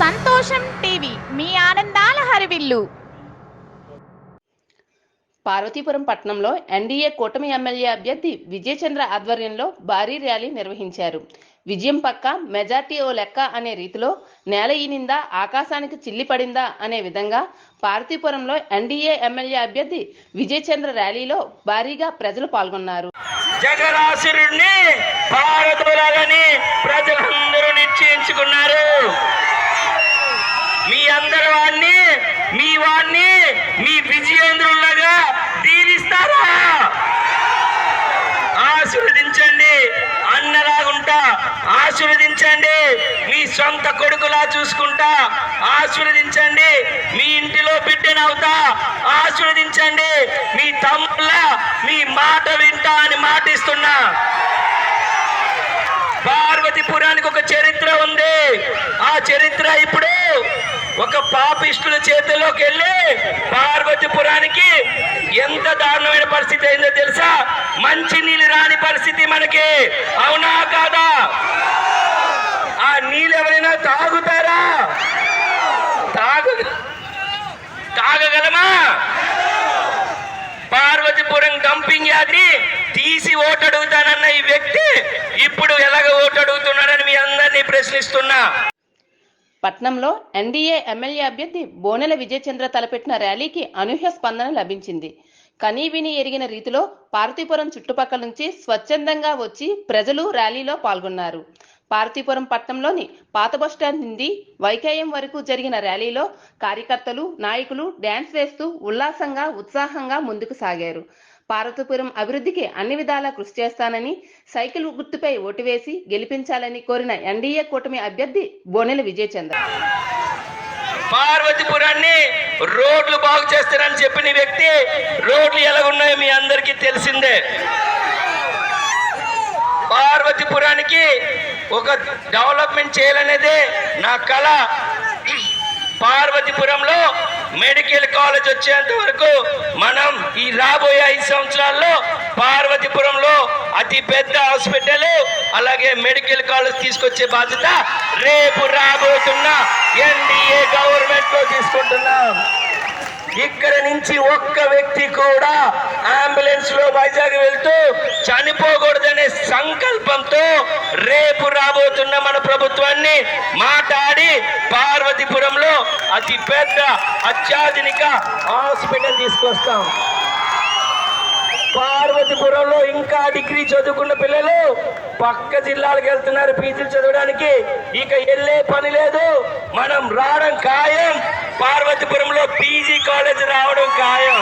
సంతోషం టీవీ. మీ ఆనందాల హరివిల్లు. పార్వతీపురం పట్టణంలో ఎన్డీఏ కూటమి ఎమ్మెల్యే అభ్యర్థి విజయచంద్ర ఆధ్వర్యంలో భారీ ర్యాలీ నిర్వహించారు. విజయం పక్క మెజార్టీ ఓ లెక్క అనే రీతిలో నేల ఈనిందా ఆకాశానికి చిల్లి పడిందా అనే విధంగా పార్వతీపురంలో ఎన్డీఏ ఎమ్మెల్యే అభ్యర్థి విజయచంద్ర ర్యాలీలో భారీగా ప్రజలు పాల్గొన్నారు. జగరాసురుణ్ణి పారదోలాలని ప్రజలందరూ నిశ్చయించుకున్నారు మీ అందరి వాణ్ణి మీ వాణ్ణి మీ విజయేంద్రులాగా దీవిస్తారా ఆశీర్వదించండి అన్నలాగుంటా ఆశీర్వదించండి మీ సొంత కొడుకులా చూసుకుంటా ఆశీర్వదించండి మీ ఇంటిలో బిడ్డనవుతా ఆశీర్వదించండి మీ తమ్ముళ్ళ మీ మాట వింటా అని మాటిస్తున్నా. పార్వతీపురానికి ఒక చరిత్ర ఉంది. ఆ చరిత్ర ఇప్పుడు ఒక పాపిష్టుల చేతిలోకి వెళ్ళి పార్వతీపురానికి ఎంత దారుణమైన పరిస్థితి అయిందో తెలుసా? మంచి నీళ్ళు రాని పరిస్థితి మనకి. అవునా కాదా? ఆ నీళ్ళు ఎవరైనా తాగుతారా? తాగు తాగగలమా? పార్వతీపురం డంపింగ్ యార్డ్ని తీసి ఓటు అడుగుతానన్న ఈ వ్యక్తి ఇప్పుడు ఎలాగ ఓటు అడుగుతున్నాడని మీ అందరినీ ప్రశ్నిస్తున్నా. పట్నంలో ఎన్డీఏ ఎమ్మెల్యే అభ్యర్థి బోనెల విజయచంద్ర తలపెట్టిన ర్యాలీకి అనూహ్య స్పందన లభించింది. కనీవిని ఎరిగిన రీతిలో పార్వతీపురం చుట్టుపక్కల నుంచి స్వచ్ఛందంగా వచ్చి ప్రజలు ర్యాలీలో పాల్గొన్నారు. పార్వతీపురం పట్టణంలోని పాత బస్టాండ్ నుండి వైకేఎం వరకు జరిగిన ర్యాలీలో కార్యకర్తలు నాయకులు డ్యాన్స్ వేస్తూ ఉల్లాసంగా ఉత్సాహంగా ముందుకు సాగారు. పార్వతీపురం అభివృద్ధికి అన్ని విధాలా కృషి చేస్తానని సైకిల్ గుర్తుపై ఓటు వేసి గెలిపించాలని కోరిన ఎన్డీఏ కూటమి అభ్యర్థి బోనెల విజయచంద్ర. పార్వతీపురాన్ని రోడ్లు బాగు చేస్తారని చెప్పిన వ్యక్తి రోడ్లు ఎలాగున్నాయో మీ అందరికీ తెలిసిందే. పార్వతీపురానికి ఒక డెవలప్మెంట్ చేయాలనేదే నా కళ. పార్వతీపురంలో మెడికల్ కాలేజ్ వచ్చేంత వరకు మనం ఈ రాబోయే ఐదు సంవత్సరాల్లో పార్వతీపురంలో అతి పెద్ద హాస్పిటల్ అలాగే మెడికల్ కాలేజ్ తీసుకొచ్చే బాధ్యత రేపు రాబోతున్న ఎన్డీఏ గవర్నమెంట్లో తీసుకుంటున్నాం. ఇక్కడ నుంచి ఒక్క వ్యక్తి కూడా అంబులెన్స్లో వైజాగ్ వెళ్తూ చనిపోకూడదనే సంకల్పంతో రేపు రాబోతున్న మన ప్రభుత్వాన్ని మాట్లాడి పార్వతీపురంలో అతి పెద్ద అత్యాధునిక హాస్పిటల్ తీసుకొస్తాం. పార్వతీపురంలో ఇంకా డిగ్రీ చదువుకున్న పిల్లలు పక్క జిల్లాలకు వెళ్తున్నారు పీజీలు చదవడానికి. ఇక వెళ్ళే పని లేదు. మనం రావడం ఖాయం. పార్వతీపురంలో పీజీ కాలేజ్ రావడం ఖాయం.